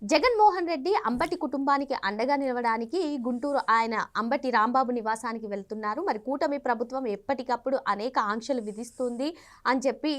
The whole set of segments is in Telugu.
Jaganmohan Reddy Ambati కుటుంబానికి అండగా నిలవడానికి గుంటూరు ఆయన అంబటి రాంబాబు నివాసానికి వెళ్తున్నారు. మరి కూటమి ప్రభుత్వం ఎప్పటికప్పుడు అనేక ఆంక్షలు విధిస్తుంది అని చెప్పి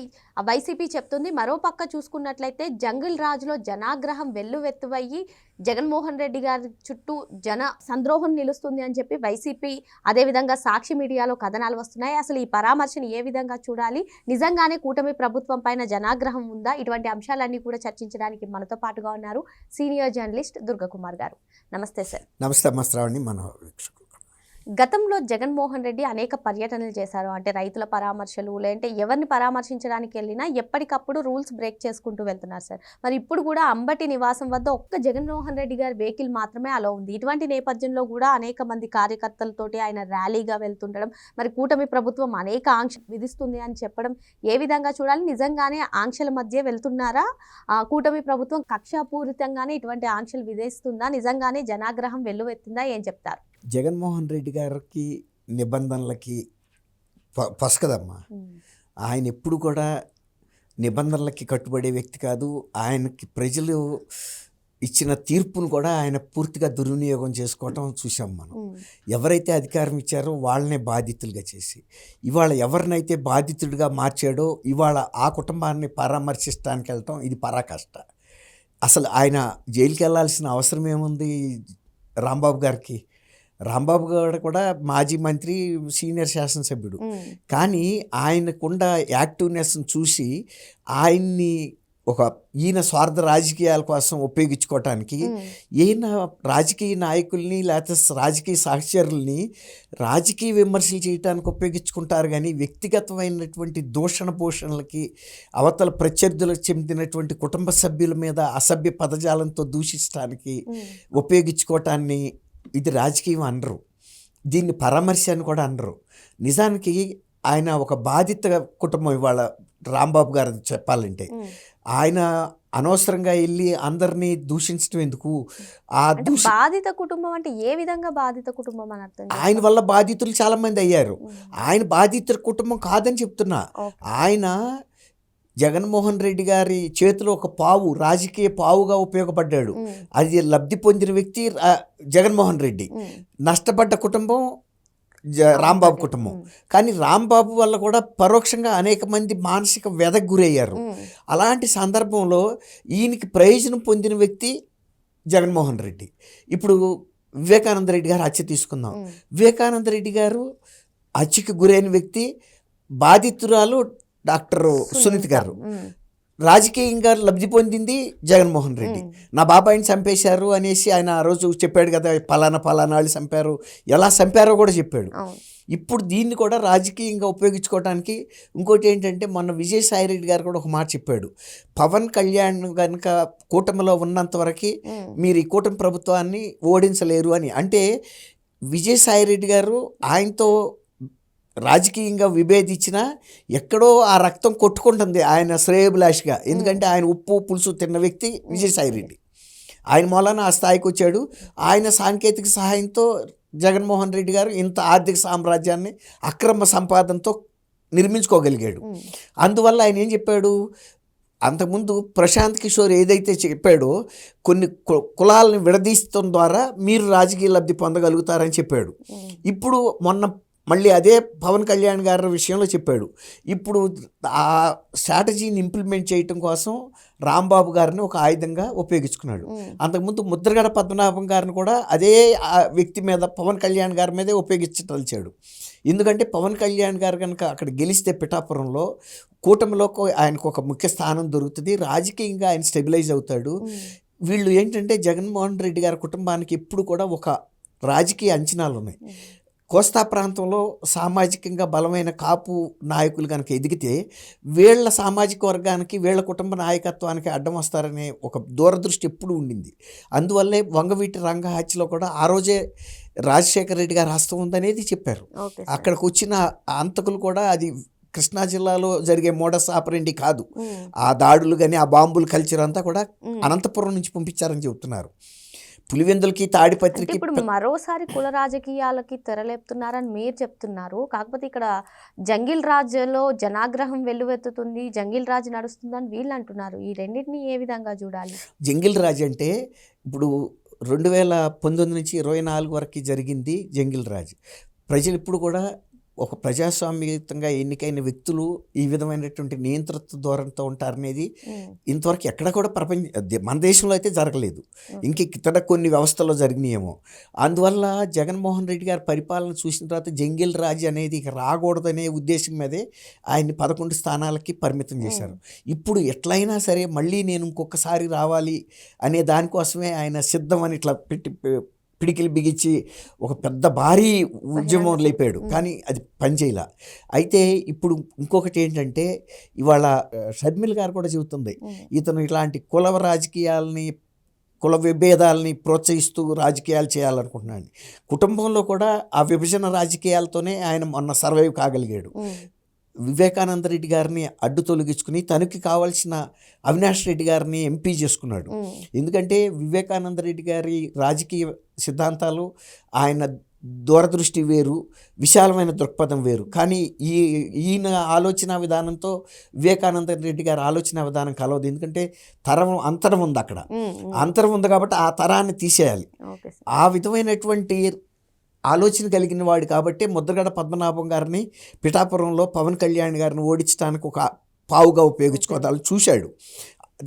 వైసీపీ చెప్తుంది. మరోపక్క చూసుకున్నట్లయితే జంగిల్ రాజులో జనాగ్రహం వెల్లువెత్తువయ్యి జగన్మోహన్ రెడ్డి గారి చుట్టూ జన సంద్రోహం నిలుస్తుంది అని చెప్పి వైసీపీ అదేవిధంగా సాక్షి మీడియాలో కథనాలు వస్తున్నాయి. అసలు ఈ పరామర్శను ఏ విధంగా చూడాలి? నిజంగానే కూటమి ప్రభుత్వం పైన జనాగ్రహం ఉందా? ఇటువంటి అంశాలన్నీ కూడా చర్చించడానికి మనతో పాటుగా ఉన్నారు. సీనియర్ జర్నలిస్ట్ దుర్గకుమార్ గారు. నమస్తే సార్. నమస్తే అమ్మ శ్రావణి మన వీక్షకులు. గతంలో జగన్మోహన్ రెడ్డి అనేక పర్యటనలు చేశారు. అంటే రైతుల పరామర్శలు లేదంటే ఎవరిని పరామర్శించడానికి వెళ్ళినా ఎప్పటికప్పుడు రూల్స్ బ్రేక్ చేసుకుంటూ వెళ్తున్నారు సార్. మరి ఇప్పుడు కూడా అంబటి నివాసం వద్ద ఒక్క జగన్మోహన్ రెడ్డి గారి వెహికల్ మాత్రమే అలా ఉంది. ఇటువంటి నేపథ్యంలో కూడా అనేక మంది కార్యకర్తలతోటి ఆయన ర్యాలీగా వెళ్తుండడం మరి కూటమి ప్రభుత్వం అనేక ఆంక్ష విధిస్తుంది అని చెప్పడం ఏ విధంగా చూడాలి? నిజంగానే ఆంక్షల మధ్య వెళ్తున్నారా? కూటమి ప్రభుత్వం కక్షాపూరితంగానే ఇటువంటి ఆంక్షలు విధిస్తుందా? నిజంగానే జనాగ్రహం వెల్లువెత్తిందా? ఏం చెప్తారు? జగన్మోహన్ రెడ్డి గారికి నిబంధనలకి ప- పసకదమ్మా. ఆయన ఎప్పుడు కూడా నిబంధనలకి కట్టుబడే వ్యక్తి కాదు. ఆయనకి ప్రజలు ఇచ్చిన తీర్పును కూడా ఆయన పూర్తిగా దుర్వినియోగం చేసుకోవటం చూసాం మనం. ఎవరైతే అధికారం ఇచ్చారో వాళ్ళనే బాధితులుగా చేసి ఇవాళ ఎవరినైతే బాధితుడిగా మార్చాడో ఇవాళ ఆ కుటుంబాన్ని పరామర్శించడానికి వెళ్ళటం ఇది పరాకష్ట. అసలు ఆయన జైలుకి వెళ్ళాల్సిన అవసరం ఏముంది రాంబాబు గారికి? రాంబాబు గారు కూడా మాజీ మంత్రి సీనియర్ శాసనసభ్యుడు. కానీ ఆయనకున్న యాక్టివ్నెస్ని చూసి ఆయన్ని ఒక ఈయన స్వార్థ రాజకీయాల కోసం ఉపయోగించుకోవటానికి ఈయన రాజకీయ నాయకుల్ని లేకపోతే రాజకీయ సహచరుల్ని రాజకీయ విమర్శలు చేయడానికి ఉపయోగించుకుంటారు కానీ వ్యక్తిగతమైనటువంటి దూషణ పోషణలకి అవతల ప్రత్యర్థులకు చెందినటువంటి కుటుంబ సభ్యుల మీద అసభ్య పదజాలంతో దూషించడానికి. ఉపయోగించుకోవటాన్ని ఇది రాజకీయం అనరు. దీన్ని పరామర్శ అని కూడా అనరు. నిజానికి ఆయన ఒక బాధిత కుటుంబం ఇవాళ రాంబాబు గారు చెప్పాలంటే. ఆయన అనవసరంగా వెళ్ళి అందరినీ దూషించడం ఎందుకు? ఆ బాధిత కుటుంబం అంటే ఏ విధంగా బాధిత కుటుంబం అని అర్థం ఆయన? వల్ల బాధితులు చాలా మంది అయ్యారు. ఆయన బాధితుల కుటుంబం కాదని చెప్తున్నా. ఆయన జగన్మోహన్ రెడ్డి గారి చేతిలో ఒక పావు రాజకీయ పావుగా ఉపయోగపడ్డాడు. అది లబ్ధి పొందిన వ్యక్తి జగన్మోహన్ రెడ్డి. నష్టపడ్డ కుటుంబం జ రాంబాబు కుటుంబం. కానీ రాంబాబు వల్ల కూడా పరోక్షంగా అనేక మంది మానసిక వ్యధకు గురయ్యారు. అలాంటి సందర్భంలో ఈయనకి ప్రయోజనం పొందిన వ్యక్తి జగన్మోహన్ రెడ్డి. ఇప్పుడు వివేకానంద రెడ్డి గారు హత్య తీసుకుందాం. వివేకానంద రెడ్డి గారు హత్యకి గురైన వ్యక్తి బాధితురాలు డాక్టర్ సునీత్ గారు. రాజకీయంగా లబ్ధి పొందింది జగన్మోహన్ రెడ్డి. నా బాబాయిని చంపేశారు అనేసి ఆయన ఆ రోజు చెప్పాడు కదా పలానా పలానా వాళ్ళు చంపారు. ఎలా చంపారో కూడా చెప్పాడు. ఇప్పుడు దీన్ని కూడా రాజకీయంగా ఉపయోగించుకోవడానికి ఇంకోటి ఏంటంటే మొన్న విజయసాయి రెడ్డి గారు కూడా ఒక మాట చెప్పాడు. పవన్ కళ్యాణ్ కనుక కూటమిలో ఉన్నంత వరకు మీరు ఈ కూటమి ప్రభుత్వాన్ని ఓడించలేరు అని. అంటే విజయసాయి రెడ్డి గారు ఆయనతో రాజకీయంగా విభేదించిన ఎక్కడో ఆ రక్తం కొట్టుకుంటుంది ఆయన శ్రేయభిలాషిగా. ఎందుకంటే ఆయన ఉప్పు పులుసు తిన్న వ్యక్తి విజయసాయి రెడ్డి. ఆయన మూలాన ఆ స్థాయికి వచ్చాడు. ఆయన సాంకేతిక సహాయంతో జగన్మోహన్ రెడ్డి గారు ఇంత ఆర్థిక సామ్రాజ్యాన్ని అక్రమ సంపాదనతో నిర్మించుకోగలిగాడు. అందువల్ల ఆయన ఏం చెప్పాడు? అంతకుముందు ప్రశాంత్ కిషోర్ ఏదైతే చెప్పాడో కొన్ని కులాలను విడదీయడం ద్వారా మీరు రాజకీయ లబ్ధి పొందగలుగుతారని చెప్పాడు. ఇప్పుడు మొన్న మళ్ళీ అదే పవన్ కళ్యాణ్ గారి విషయంలో చెప్పాడు. ఇప్పుడు ఆ స్ట్రాటజీని ఇంప్లిమెంట్ చేయటం కోసం రాంబాబు గారిని ఒక ఆయుధంగా ఉపయోగించుకున్నాడు. అంతకుముందు ముద్రగడ పద్మనాభం గారిని కూడా అదే ఆ వ్యక్తి మీద పవన్ కళ్యాణ్ గారి మీదే ఉపయోగించదలిచాడు ఎందుకంటే పవన్ కళ్యాణ్ గారు కనుక అక్కడ గెలిస్తే పిఠాపురంలో కూటమిలో ఆయనకు ఒక ముఖ్య స్థానం దొరుకుతుంది. రాజకీయంగా ఆయన స్టెబిలైజ్ అవుతాడు. వీళ్ళు ఏంటంటే జగన్మోహన్ రెడ్డి గారి కుటుంబానికి ఎప్పుడు కూడా ఒక రాజకీయ అంచనాలు ఉన్నాయి కోస్తా ప్రాంతంలో సామాజికంగా బలమైన కాపు నాయకులు కనుక ఎదిగితే వీళ్ళ సామాజిక వర్గానికి వీళ్ళ కుటుంబ నాయకత్వానికి అడ్డం వస్తారనే ఒక దూరదృష్టి ఎప్పుడు ఉండింది. అందువల్లే వంగవీటి రంగ హత్యలో కూడా ఆ రోజే రాజశేఖర రెడ్డి గారి హస్తం ఉందనేది చెప్పారు. అక్కడికి వచ్చిన అంతకులు కూడా అది కృష్ణా జిల్లాలో జరిగే మోడస్ ఆపరెండి కాదు. ఆ దాడులు కానీ ఆ బాంబులు కల్చర్ అంతా కూడా అనంతపురం నుంచి పంపించారని చెబుతున్నారు. పులివెందులకి తాడిపత్రికి ఇప్పుడు మరోసారి కుల రాజకీయాలకి తెరలేపుతున్నారని మీరు చెప్తున్నారు. కాకపోతే ఇక్కడ జంగిల్ రాజ్లో జనాగ్రహం వెల్లువెత్తుతుంది జంగిల్ రాజ్ నడుస్తుందని వీళ్ళు అంటున్నారు. ఈ రెండింటిని ఏ విధంగా చూడాలి? జంగిల్ రాజ్ అంటే ఇప్పుడు రెండు వేల పంతొమ్మిది నుంచి ఇరవై నాలుగు వరకు జరిగింది జంగిల్ రాజ్. ప్రజలు ఇప్పుడు కూడా ఒక ప్రజాస్వామ్యయుతంగా ఎన్నికైన వ్యక్తులు ఈ విధమైనటువంటి నియంతృత్వ ధోరణితో ఉంటారనేది ఇంతవరకు ఎక్కడ కూడా ప్రపంచ మన దేశంలో అయితే జరగలేదు. ఇంక ఇతర కొన్ని వ్యవస్థల్లో జరిగినాయేమో. అందువల్ల జగన్మోహన్ రెడ్డి గారి పరిపాలన చూసిన తర్వాత జంగిల్ రాజ్ అనేది ఇక రాకూడదనే ఉద్దేశం మీదే ఆయన్ని పదకొండు స్థానాలకి పరిమితం చేశారు. ఇప్పుడు ఎట్లయినా సరే మళ్ళీ నేను ఇంకొకసారి రావాలి అనే దానికోసమే ఆయన సిద్ధం అని ఇట్లా పెట్టి పిడికిలు బిగించి ఒక పెద్ద భారీ ఉద్యమం లేపాడు కానీ అది పనిచేయలా అయితే ఇప్పుడు ఇంకొకటి ఏంటంటే ఇవాళ షర్మిల్ గారు కూడా చెబుతుంది. ఇతను ఇట్లాంటి కుల రాజకీయాలని కుల విభేదాలని ప్రోత్సహిస్తూ రాజకీయాలు చేయాలనుకుంటున్నాడు. కుటుంబంలో కూడా ఆ విభజన రాజకీయాలతోనే ఆయన మొన్న సర్వైవ్ కాగలిగాడు. వివేకానంద రెడ్డి గారిని అడ్డు తొలగించుకుని తనకి కావాల్సిన అవినాష్ రెడ్డి గారిని ఎంపీ చేసుకున్నాడు. ఎందుకంటే వివేకానంద రెడ్డి గారి రాజకీయ సిద్ధాంతాలు ఆయన దూరదృష్టి వేరు విశాలమైన దృక్పథం వేరు. కానీ ఈ ఈయన ఆలోచన విధానంతో వివేకానంద రెడ్డి గారి ఆలోచన విధానం కలవదు. ఎందుకంటే తరం అంతరం ఉంది అక్కడ. అంతరం ఉంది కాబట్టి ఆ తరాన్ని తీసేయాలి. ఆ విధమైనటువంటి ఆలోచన కలిగిన వాడు కాబట్టి ముద్రగడ పద్మనాభం గారిని పిఠాపురంలో పవన్ కళ్యాణ్ గారిని ఓడించడానికి ఒక పావుగా ఉపయోగించుకోవాలని చూశాడు.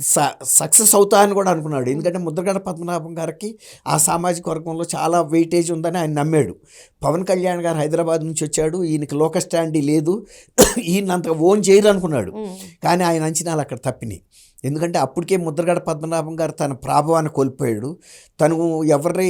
స సక్సెస్ అవుతా అని కూడా అనుకున్నాడు. ఎందుకంటే ముద్రగడ పద్మనాభం గారికి ఆ సామాజిక వర్గంలో చాలా వెయిటేజ్ ఉందని ఆయన నమ్మాడు. పవన్ కళ్యాణ్ గారు హైదరాబాద్ నుంచి వచ్చాడు. ఈయనకి లోక స్టాండీ లేదు. ఈయన అంత ఓన్ చేయరు అనుకున్నాడు. కానీ ఆయన అంచనాలు అక్కడ తప్పినాయి. ఎందుకంటే అప్పటికే ముద్రగడ పద్మనాభం గారు తన ప్రాభవాన్ని కోల్పోయాడు. తను ఎవరి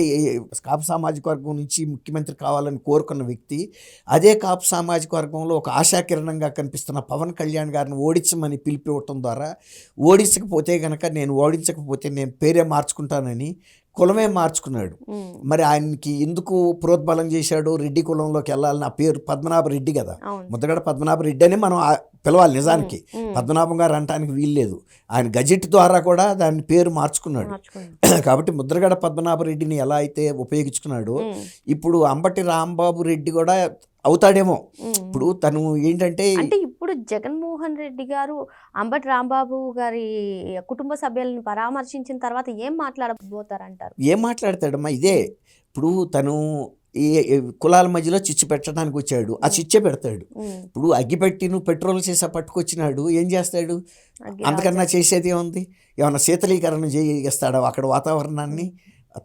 కాపు సామాజిక వర్గం నుంచి ముఖ్యమంత్రి కావాలని కోరుకున్న వ్యక్తి అదే కాపు సామాజిక వర్గంలో ఒక ఆశాకిరణంగా కనిపిస్తున్న పవన్ కళ్యాణ్ గారిని ఓడించమని పిలిపివ్వటం ద్వారా ఓడించకపోతే కనుక నేను ఓడించకపోతే నేను పేరే మార్చుకుంటానని కులమే మార్చుకున్నాడు. మరి ఆయనకి ఎందుకు ప్రోద్బలం చేశాడు? రెడ్డి కులంలోకి వెళ్ళాలని ఆ పేరు పద్మనాభ రెడ్డి కదా. అవును. ముద్రగడ పద్మనాభ రెడ్డి అని మనం పిలవాలి నిజానికి. పద్మనాభం గారు అనటానికి వీల్లేదు ఆయన గజెట్ ద్వారా కూడా దాని పేరు మార్చుకున్నాడు. కాబట్టి ముద్రగడ పద్మనాభ రెడ్డిని ఎలా అయితే ఉపయోగించుకున్నాడో ఇప్పుడు అంబటి రాంబాబు రెడ్డి కూడా అవుతాడేమో. ఇప్పుడు తను ఏంటంటే అంటే ఇప్పుడు జగన్మోహన్ రెడ్డి గారు అంబటి రాంబాబు గారి కుటుంబ సభ్యులను పరామర్శించిన తర్వాత ఏం మాట్లాడబోతారంటారు? ఏం మాట్లాడతాడమ్మా? ఇదే. ఇప్పుడు తను ఈ కులాల మధ్యలో చిచ్చు పెట్టడానికి వచ్చాడు. ఆ చిచ్చే పెడతాడు. ఇప్పుడు అగ్గిపెట్టి నువ్వు పెట్రోల్ చేసా పట్టుకొచ్చినాడు. ఏం చేస్తాడు? అంతకన్నా చేసేది ఏముంది? ఏమన్నా శీతలీకరణ చేస్తాడా అక్కడ వాతావరణాన్ని?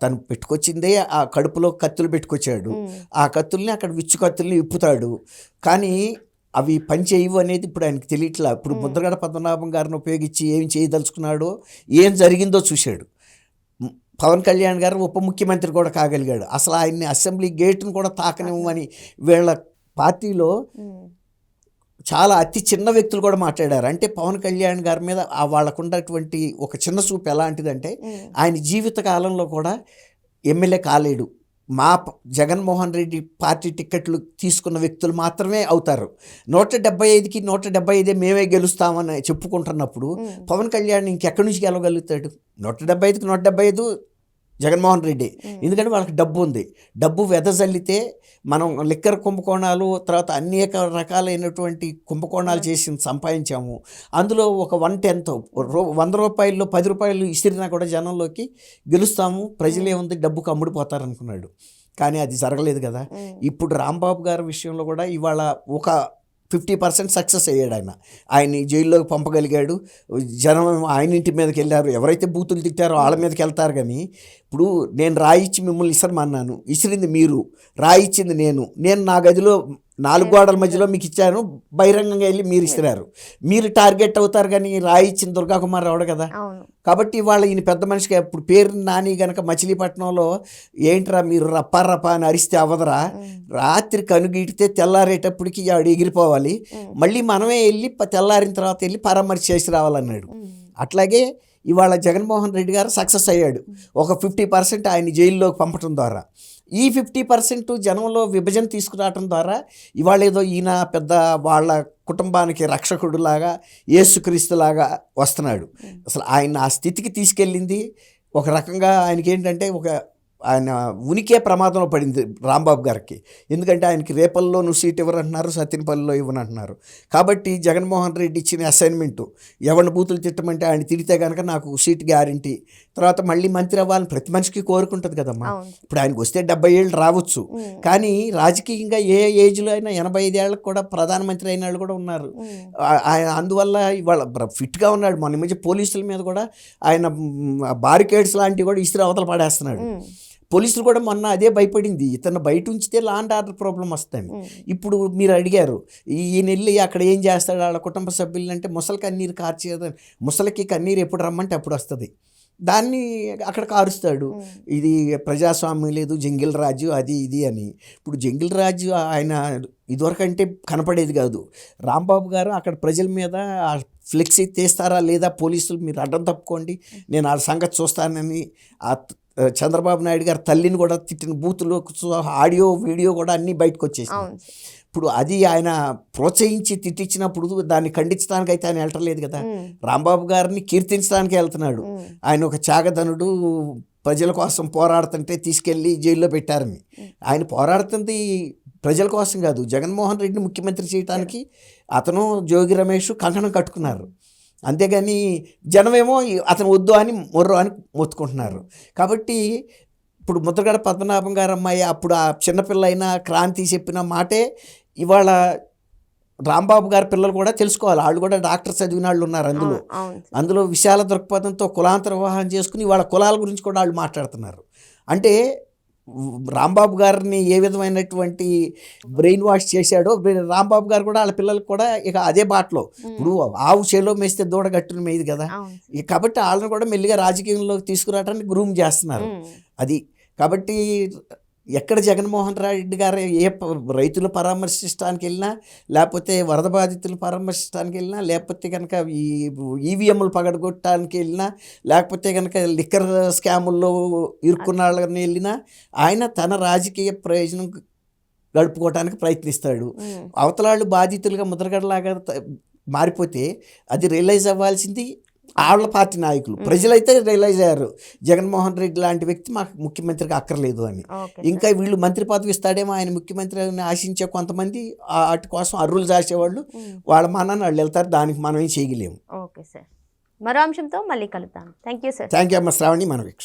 తను పెట్టుకొచ్చిందే ఆ కడుపులో కత్తులు పెట్టుకొచ్చాడు. ఆ కత్తుల్ని అక్కడ విచ్చు కత్తుల్ని విప్పుతాడు కానీ అవి పని చేయవు అనేది ఇప్పుడు ఆయనకి తెలియట్లా. ఇప్పుడు. ముద్రగడ పద్మనాభం గారిని ఉపయోగించి ఏం చేయదలుచుకున్నాడో ఏం జరిగిందో చూశాడు. పవన్ కళ్యాణ్ గారు ఉప ముఖ్యమంత్రి కూడా కాగలిగాడు. అసలు ఆయన్ని అసెంబ్లీ గేటును కూడా తాకనివ్వని వీళ్ళ పార్టీలో చాలా అతి చిన్న వ్యక్తులు కూడా మాట్లాడారు. అంటే పవన్ కళ్యాణ్ గారి మీద ఆ వాళ్ళకున్నటువంటి ఒక చిన్న చూపు ఎలాంటిదంటే ఆయన జీవిత కాలంలో కూడా ఎమ్మెల్యే కాలేడు. మా జగన్మోహన్ రెడ్డి పార్టీ టిక్కెట్లు తీసుకున్న వ్యక్తులు మాత్రమే అవుతారు. నూట డెబ్బై ఐదుకి నూట డెబ్బై ఐదే మేమే గెలుస్తామని చెప్పుకుంటున్నప్పుడు పవన్ కళ్యాణ్ ఇంకెక్కడి నుంచి గెలవగలుగుతాడు? నూట డెబ్బై ఐదుకి నూట డెబ్బై ఐదు జగన్మోహన్ రెడ్డి. ఎందుకంటే వాళ్ళకి డబ్బు ఉంది. డబ్బు వెదజల్లితే మనం లిక్కర్ కుంభకోణాలు తర్వాత అనేక రకాలైనటువంటి కుంభకోణాలు చేసి సంపాదించాము. అందులో ఒక వన్ టెన్త్ రూ వంద రూపాయల్లో పది రూపాయలు ఇసిరినా కూడా జనంలోకి గెలుస్తాము. ప్రజలే ఉంది డబ్బుకు అమ్ముడిపోతారు అనుకున్నాడు కానీ అది జరగలేదు కదా. ఇప్పుడు రాంబాబు గారి విషయంలో కూడా ఇవాళ ఒక ఫిఫ్టీ పర్సెంట్ సక్సెస్ అయ్యాడు ఆయన. ఆయన్ని జైల్లోకి పంపగలిగాడు. జనం ఆయన ఇంటి మీదకి వెళ్ళారు. ఎవరైతే బూతులు తిట్టారో వాళ్ళ మీదకి వెళ్తారు కానీ ఇప్పుడు నేను రాయిచ్చి మిమ్మల్ని ఇసరమన్నాను. ఇసిరింది మీరు. రాయిచ్చింది నేను. నేను నా గదిలో నాలుగు గోడల మధ్యలో మీకు ఇచ్చాను బహిరంగంగా వెళ్ళి మీరు ఇసిరారు మీరు టార్గెట్ అవుతారు కానీ రాయిచ్చిన దుర్గా కుమార్ రావడు కదా. కాబట్టి ఇవాళ ఈయన పెద్ద మనిషిగా ఇప్పుడు పేరు నాని గనక మచిలీపట్నంలో ఏంట్రా మీరు రప్పా రప్పా అని అరిస్తే అవ్వదురా. రాత్రి కనుగీటితే తెల్లారేటప్పటికి ఆవిడ ఎగిరిపోవాలి. మళ్ళీ మనమే వెళ్ళి తెల్లారిన తర్వాత వెళ్ళి పరామర్శ చేసి రావాలన్నాడు. అట్లాగే ఇవాళ జగన్మోహన్ రెడ్డి గారు సక్సెస్ అయ్యాడు. ఒక ఫిఫ్టీ పర్సెంట్ ఆయన జైల్లోకి పంపటం ద్వారా. ఈ ఫిఫ్టీ పర్సెంట్ జనంలో విభజన తీసుకురావటం ద్వారా ఇవాళ ఏదో ఈయన పెద్ద వాళ్ళ కుటుంబానికి రక్షకుడులాగా యేసుక్రీస్తులాగా వస్తున్నాడు. అసలు ఆయన ఆ స్థితికి తీసుకెళ్ళింది ఒక రకంగా ఆయనకి ఏంటంటే ఒక ఆయన ఉనికే ప్రమాదంలో పడింది రాంబాబు గారికి. ఎందుకంటే ఆయనకి రేపల్లో నువ్వు సీట్ ఇవ్వరంటున్నారు సత్యనపల్లిలో ఇవ్వనంటున్నారు. కాబట్టి జగన్మోహన్ రెడ్డి ఇచ్చిన అసైన్మెంటు ఎవరిని బూతులు తిట్టమంటే ఆయన తిడితే కనుక నాకు సీట్ గ్యారంటీ. తర్వాత మళ్ళీ మంత్రి అవ్వాలని ప్రతి మనిషికి కోరుకుంటుంది కదమ్మా. ఇప్పుడు ఆయనకు వస్తే డెబ్బై ఏళ్ళు రావచ్చు. కానీ రాజకీయంగా ఏ ఏజ్లో అయినా ఎనభై ఐదేళ్ళకు కూడా ప్రధానమంత్రి అయిన వాళ్ళు కూడా ఉన్నారు. ఆయన అందువల్ల ఇవాళ ఫిట్గా ఉన్నాడు. మొన్న మధ్య పోలీసుల మీద కూడా ఆయన బారికేడ్స్ లాంటివి కూడా ఇస్త్రీ అవతల పడేస్తున్నాడు. పోలీసులు కూడా మొన్న అదే భయపడింది. ఇతను బయట ఉంచితే లాండ్ ఆర్డర్ ప్రాబ్లం వస్తాయి ఉమ్, ఇప్పుడు మీరు అడిగారు ఈయన వెళ్ళి అక్కడ ఏం చేస్తాడు? వాళ్ళ కుటుంబ సభ్యులు అంటే ముసలి కన్నీరు కార్చేదని ముసలికి కన్నీరు ఎప్పుడు రమ్మంటే అప్పుడు వస్తుంది. దాన్ని అక్కడ కారుస్తాడు. ఇది ప్రజాస్వామ్యం లేదు జంగిల్ రాజు అది ఇది అని. ఇప్పుడు జంగిల్ రాజు ఆయన ఇదివరకంటే కనపడేది కాదు. రాంబాబు గారు అక్కడ ప్రజల మీద ఆ ఫ్లెక్సీ తీస్తారా లేదా పోలీసులు మీరు అడ్డం తప్పుకోండి నేను వాళ్ళ సంగతి చూస్తానని ఆ చంద్రబాబు నాయుడు గారు తల్లిని కూడా తిట్టిన బూతులు ఆడియో వీడియో కూడా అన్నీ బయటకు వచ్చేసి ఇప్పుడు అది ఆయన ప్రోత్సహించి తిట్టించినప్పుడు దాన్ని ఖండించడానికి అయితే ఆయన వెళ్ళట్లేదు కదా. రాంబాబు గారిని కీర్తించడానికి వెళ్తున్నాడు. ఆయన ఒక చాగధనుడు ప్రజల కోసం పోరాడుతుంటే తీసుకెళ్ళి జైల్లో పెట్టారని ఆయన పోరాడుతుంది ప్రజల కోసం కాదు జగన్మోహన్ రెడ్డిని ముఖ్యమంత్రి చేయడానికి అతను జోగి రమేష్ కంకణం కట్టుకున్నారు. అంతేగాని జనమేమో అతను వద్దు అని మొర్రో అని మొత్తుకుంటున్నారు. కాబట్టి ఇప్పుడు ముద్రగడ పద్మనాభం గారు అమ్మాయి అప్పుడు ఆ చిన్నపిల్ల అయినా క్రాంతి చెప్పిన మాటే ఇవాళ రాంబాబు గారి పిల్లలు కూడా తెలుసుకోవాలి. వాళ్ళు కూడా డాక్టర్ చదివిన వాళ్ళు ఉన్నారు అందులో. అందులో విశాల దృక్పథంతో కులాంతర వివాహం చేసుకుని వాళ్ళ కులాల గురించి కూడా వాళ్ళు మాట్లాడుతున్నారు. అంటే రాంబాబు గారిని ఏ విధమైనటువంటి బ్రెయిన్ వాష్ చేశాడో రాంబాబు గారు కూడా వాళ్ళ పిల్లలకు కూడా ఇక అదే బాటలో. ఇప్పుడు ఆవు చేలో మేస్తే దూడ గట్టును మేయదు కదా. ఇక కాబట్టి వాళ్ళని కూడా మెల్లిగా రాజకీయంలోకి తీసుకురావడానికి గ్రూమ్ చేస్తున్నారు. అది కాబట్టి ఎక్కడ జగన్మోహన్ రెడ్డి గారు ఏ రైతులు పరామర్శించడానికి వెళ్ళినా లేకపోతే వరద బాధితులు పరామర్శించడానికి వెళ్ళినా లేకపోతే కనుక ఈ ఈవీఎంలు పగడగొట్టడానికి వెళ్ళినా లేకపోతే కనుక లిక్కర్ స్కాముల్లో ఇరుక్కున్న వాళ్ళని వెళ్ళినా ఆయన తన రాజకీయ ప్రయోజనం గడుపుకోవడానికి ప్రయత్నిస్తాడు. అవతలాళ్ళు బాధితులుగా ముద్రగడలాగా మారిపోతే అది రియలైజ్ అవ్వాల్సింది ఆళ్ళ పార్టీ నాయకులు. ప్రజలైతే రియలైజ్ అయ్యారు. జగన్మోహన్ రెడ్డి లాంటి వ్యక్తి మాకు ముఖ్యమంత్రికి అక్కర్లేదు అని. ఇంకా వీళ్ళు మంత్రి పదవి ఇస్తాడేమో ఆయన ముఖ్యమంత్రి అని ఆశించే కొంతమంది వాటి కోసం అర్రులు చేసేవాళ్ళు ఉమ్, వాళ్ళ మానాన్ని వాళ్ళు వెళ్తారు. దానికి మనం ఏం చేయలేము ఓకే సార్. మరో అంశంతో మళ్ళీ కలుద్దాం. Thank you sir. Thank you అమ్మ. శ్రావణి మన వీక్ష